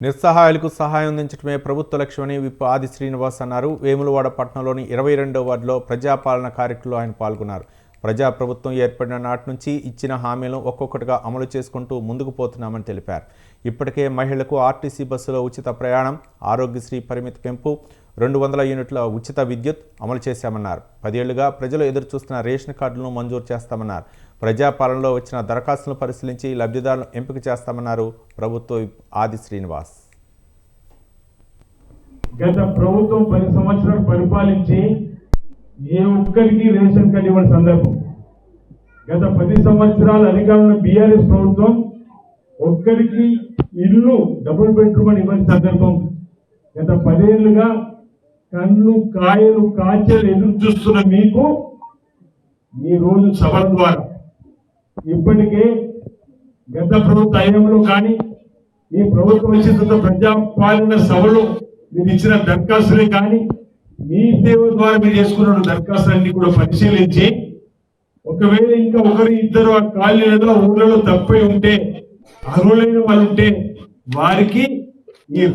నిస్సహాయాలకు సహాయం అందించడమే ప్రభుత్వ లక్ష్యమని విప్ ఆది శ్రీనివాస్ అన్నారు. వేములవాడ పట్టణంలోని ఇరవై రెండో వార్డులో ప్రజాపాలన కార్యక్రమంలో ఆయన పాల్గొన్నారు. ప్రజా ప్రభుత్వం ఏర్పడిన నాటి నుంచి ఇచ్చిన హామీలను ఒక్కొక్కటిగా అమలు చేసుకుంటూ ముందుకు పోతున్నామని తెలిపారు. ఇప్పటికే మహిళలకు ఆర్టీసీ బస్సులో ఉచిత ప్రయాణం ఆరోగ్యశ్రీ పరిమితి పెంపు రెండు వందల యూనిట్ల ఉచిత విద్యుత్ అమలు చేశామన్నారు. పదేళ్ళుగా ప్రజలు ఎదురుచూస్తున్న రేషన్ కార్డులను మంజూరు చేస్తామన్నారు. ప్రజాపాలనలో వచ్చిన దరఖాస్తులను పరిశీలించి లబ్ధిదారులను ఎంపిక చేస్తామన్నారు ప్రభుత్వ ఆది శ్రీనివాస్. గత ప్రభుత్వం పది సంవత్సరాలు పరిపాలించి ఏ ఒక్కరికి రేషన్ కార్డు ఇవ్వని సందర్భం. గత పది సంవత్సరాల అధికారంలో బీఆర్ఎస్ ప్రభుత్వం ఒక్కరికి ఇల్లు డబుల్ బెడ్రూమ్ అని ఇవ్వని సందర్భం. గత పదేళ్ళుగా కళ్ళు కాయలు కాచలు ఎదురు చూస్తున్న మీకు ఈ రోజు సభల ద్వారా ఇప్పటికే గత ప్రభుత్వ హయాంలో కానీ ఈ ప్రభుత్వం వచ్చిన ప్రజాపాలన సభలో మీరు ఇచ్చిన దరఖాస్తులే కానీ మీ సేవ ద్వారా మీరు చేసుకున్న దరఖాస్తులన్నీ కూడా పరిశీలించి ఒకవేళ ఇంకా ఒకరు ఇద్దరు ఆ కాలనీలలో ఊళ్ళలో తప్పై ఉంటే అర్హులైన వాళ్ళు ఉంటే వారికి ఈ